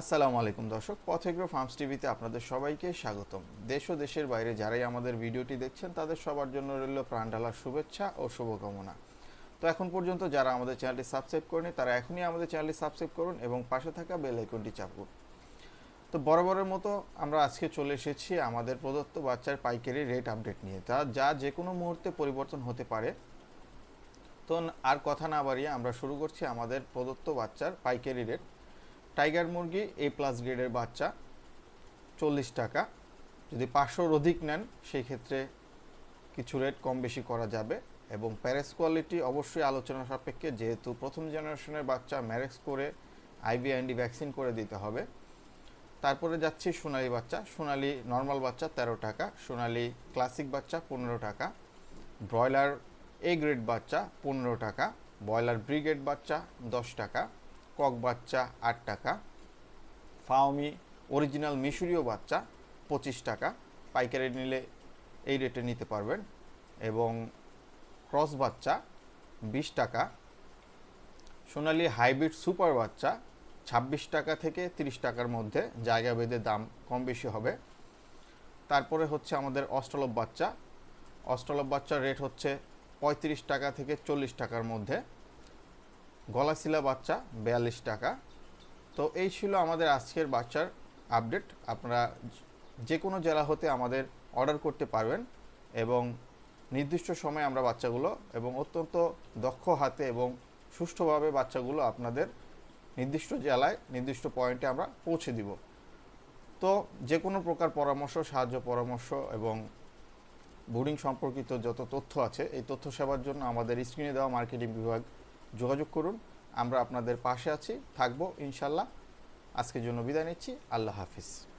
আসসালামু আলাইকুম দর্শক, পথেগ্রো ফার্মস টিভিতে আপনাদের সবাইকে স্বাগতম। দেশ ও দেশের বাইরে যারাই আমাদের ভিডিওটি দেখছেন, তাদের সবার জন্য রইল প্রাণডালার শুভেচ্ছা ও শুভকামনা। তো এখন পর্যন্ত যারা আমাদের চ্যানেলটি সাবস্ক্রাইব করেনি, তারা এখনই আমাদের চ্যানেলটি সাবস্ক্রাইব করুন এবং পাশে থাকা বেল আইকনটি চাপুন। তো বরাবরের মতো আমরা আজকে চলে এসেছি আমাদের প্রদত্ত বাচ্চার পাইকারি রেট আপডেট নিয়ে। তা যা যে কোনো মুহূর্তে পরিবর্তন হতে পারে তো আর কথা না বাড়িয়ে আমরা শুরু করছি আমাদের প্রদত্ত বাচ্চার পাইকারি রেট টাইগার মুরগি এ প্লাস গ্রেডের বাচ্চা, চল্লিশ টাকা। যদি পাঁচশোর অধিক নেন সেই ক্ষেত্রে কিছু রেট কম বেশি করা যাবে এবং প্যারেস কোয়ালিটি অবশ্যই আলোচনা সাপেক্ষে, যেহেতু প্রথম জেনারেশনের বাচ্চা ম্যারেক্স করে আইবিআইএনডি ভ্যাকসিন করে দিতে হবে। তারপরে যাচ্ছি সোনালি বাচ্চা। সোনালি নর্মাল বাচ্চা তেরো টাকা, সোনালি ক্লাসিক বাচ্চা পনেরো টাকা। ব্রয়লার এ গ্রেড বাচ্চা, পনেরো টাকা। ব্রয়লার ব্রিগেড বাচ্চা, দশ টাকা। কক বাচ্চা, আট টাকা। ফাওমি অরিজিনাল মিশরীয় বাচ্চা, পঁচিশ টাকা। পাইকারি নিলে এই রেটে নিতে পারবেন। এবং ক্রস বাচ্চা, বিশ টাকা। সোনালি হাইব্রিড সুপার বাচ্চা, ছাব্বিশ টাকা থেকে তিরিশ টাকার মধ্যে জায়গা ভেদে দাম কম বেশি হবে। তারপরে হচ্ছে আমাদের অস্ট্রলভ বাচ্চা। অস্ট্রলভ বাচ্চার রেট হচ্ছে পঁয়ত্রিশ টাকা থেকে চল্লিশ টাকার মধ্যে। গলাশিলা বাচ্চা বিয়াল্লিশ টাকা। তো এই ছিল আমাদের আজকের বাচ্চার আপডেট। আপনারা যে কোনো জেলা হতে আমাদের অর্ডার করতে পারবেন এবং নির্দিষ্ট সময়ে আমরা বাচ্চাগুলো এবং অত্যন্ত দক্ষ হাতে এবং সুষ্ঠুভাবে বাচ্চাগুলো আপনাদের নির্দিষ্ট জেলায়, নির্দিষ্ট পয়েন্টে আমরা পৌঁছে দিব। তো যে কোনো প্রকার পরামর্শ, সাহায্য পরামর্শ এবং বোর্ডিং সম্পর্কিত যত তথ্য আছে, এই তথ্য সেবার জন্য আমাদের স্ক্রিনে দেওয়া মার্কেটিং বিভাগ যোগাযোগ করুন। আমরা আপনাদের পাশে আছি, থাকব, ইনশাল্লাহ। আজকের জন্য বিদায় নিচ্ছি। আল্লাহ হাফিজ।